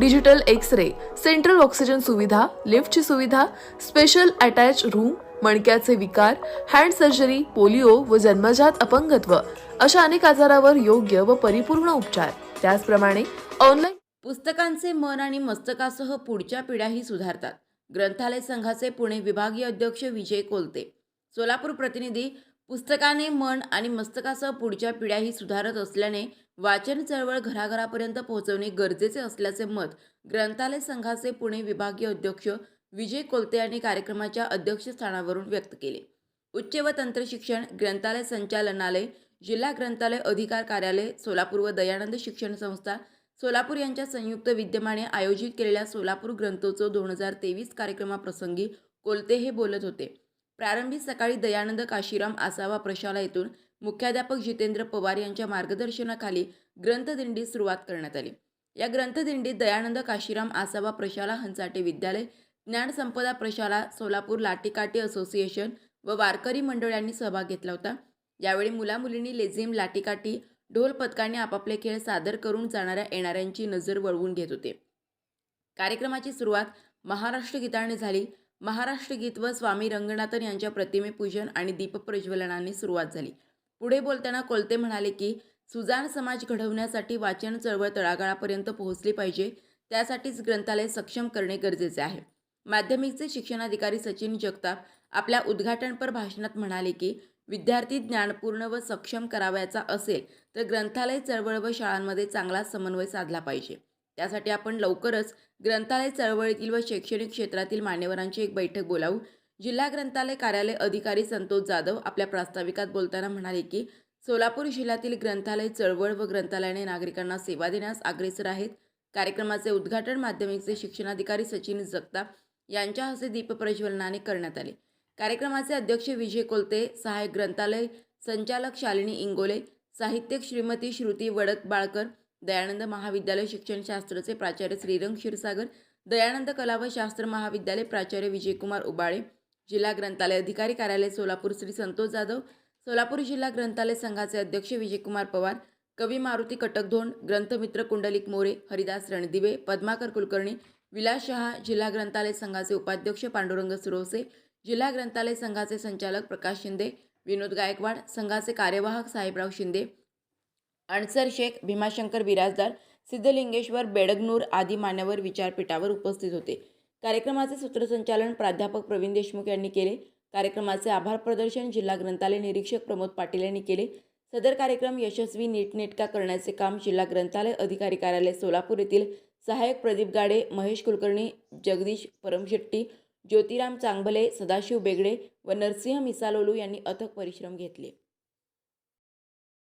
digital X ray central oxygen सुविधा लिफ्टची सुविधा स्पेशल अटॅच रूम मणक्याचे विकार हँड सर्जरी पोलिओ व जन्मजात अपंगत्व अशा अनेक आजारावर योग्य व परिपूर्ण उपचार. त्याचप्रमाणे ऑनलाईन पुस्तकांचे मन आणि मस्तकासह पुढच्या पिढ्याही सुधारतात. ग्रंथालय संघाचे पुणे विभागीय अध्यक्ष विजय कोलते. सोलापूर प्रतिनिधी पुस्तकाने मन आणि मस्तकासह पुढच्या पिढ्याही सुधारत असल्याने वाचन चळवळ घराघरापर्यंत पोहोचवणे गरजेचे असल्याचे मत ग्रंथालय संघाचे पुणे विभागीय अध्यक्ष विजय कोलते यांनी कार्यक्रमाच्या अध्यक्षस्थानावरून व्यक्त केले. उच्च व तंत्रशिक्षण ग्रंथालय संचालनालय जिल्हा ग्रंथालय अधिकार कार्यालय सोलापूर व दयानंद शिक्षण संस्था सोलापूर यांच्या संयुक्त विद्यमाने आयोजित केलेल्या सोलापूर ग्रंथोत्सव दोन हजार तेवीस कार्यक्रमाप्रसंगी कोलते हे बोलत होते. प्रारंभी सकाळी दयानंद काशीराम आसावा प्रशाला येथून मुख्याध्यापक जितेंद्र पवार यांच्या मार्गदर्शनाखाली ग्रंथदिंडीस सुरुवात करण्यात आली. या ग्रंथदिंडीत दयानंद काशीराम आसावा प्रशाला हंचाटे विद्यालय ज्ञानसंपदा प्रशाला सोलापूर लाटीकाटी असोसिएशन व वारकरी मंडळ यांनी सहभाग घेतला होता. यावेळी मुलामुलींनी लेझिम लाटीकाठी ढोल पथकांनी आपापले खेळ सादर करून जाणाऱ्या येणाऱ्यांची नजर वळवून घेत होते. कार्यक्रमाची सुरुवात महाराष्ट्र गीताने झाली. महाराष्ट्र गीत व स्वामी रंगनाथन यांच्या प्रतिमेपूजन आणि दीपप्रज्वलनाने सुरुवात झाली. पुढे बोलताना कोलते म्हणाले की सुजाण समाज घडवण्यासाठी वाचन चळवळ तळागाळापर्यंत पोहोचली पाहिजे त्यासाठीच ग्रंथालय सक्षम करणे गरजेचे आहे. माध्यमिकचे शिक्षणाधिकारी सचिन जगताप आपल्या उद्घाटनपर भाषणात म्हणाले की विद्यार्थी ज्ञानपूर्ण व सक्षम करावयाचा असेल तर ग्रंथालय चळवळ व शाळांमध्ये चांगला समन्वय साधला पाहिजे. त्यासाठी आपण लवकरच ग्रंथालय चळवळीतील व शैक्षणिक क्षेत्रातील मान्यवरांची एक बैठक बोलावू. जिल्हा ग्रंथालय कार्यालय अधिकारी संतोष जाधव आपल्या प्रास्ताविकात बोलताना म्हणाले की सोलापूर जिल्ह्यातील ग्रंथालय चळवळ व ग्रंथालयाने नागरिकांना सेवा देण्यास अग्रेसर आहेत. कार्यक्रमाचे उद्घाटन माध्यमिकचे शिक्षणाधिकारी सचिन जगताप यांच्या हस्ते दीपप्रज्वलनाने करण्यात आले. कार्यक्रमाचे अध्यक्ष विजय कोलते सहाय्यक ग्रंथालय संचालक शालिनी इंगोले साहित्यिक श्रीमती श्रुती वडक बाळकर दयानंद महाविद्यालय शिक्षणशास्त्रचे प्राचार्य श्रीरंग क्षीरसागर दयानंद कला व शास्त्र महाविद्यालय प्राचार्य विजयकुमार उबाळे जिल्हा ग्रंथालय अधिकारी कार्यालय सोलापूर श्री संतोष जाधव सोलापूर जिल्हा ग्रंथालय संघाचे अध्यक्ष विजयकुमार पवार कवी मारुती कटकधोंड ग्रंथमित्र कुंडलिक मोरे हरिदास रणदिवे पद्माकर कुलकर्णी विलास शहा जिल्हा ग्रंथालय संघाचे उपाध्यक्ष पांडुरंग सुरोसे जिल्हा ग्रंथालय संघाचे संचालक प्रकाश शिंदे विनोद गायकवाड संघाचे कार्यवाहक साहेबराव शिंदे अणसर शेख भीमाशंकर बिराजदार सिद्धलिंगेश्वर बेडगनूर आदी मान्यवर विचारपीठावर उपस्थित होते. कार्यक्रमाचे सूत्रसंचालन प्राध्यापक प्रवीण देशमुख यांनी केले. कार्यक्रमाचे आभार प्रदर्शन जिल्हा ग्रंथालय निरीक्षक प्रमोद पाटील यांनी केले. सदर कार्यक्रम यशस्वी नीटनेटका करण्याचे काम जिल्हा ग्रंथालय अधिकारी कार्यालय सोलापूर येथील सहाय्यक प्रदीप गाडे महेश कुलकर्णी जगदीश परमशेट्टी ज्योतिराम चांगभले सदाशिव बेगडे व नरसिंह मिसालोलू यांनी अथक परिश्रम घेतले.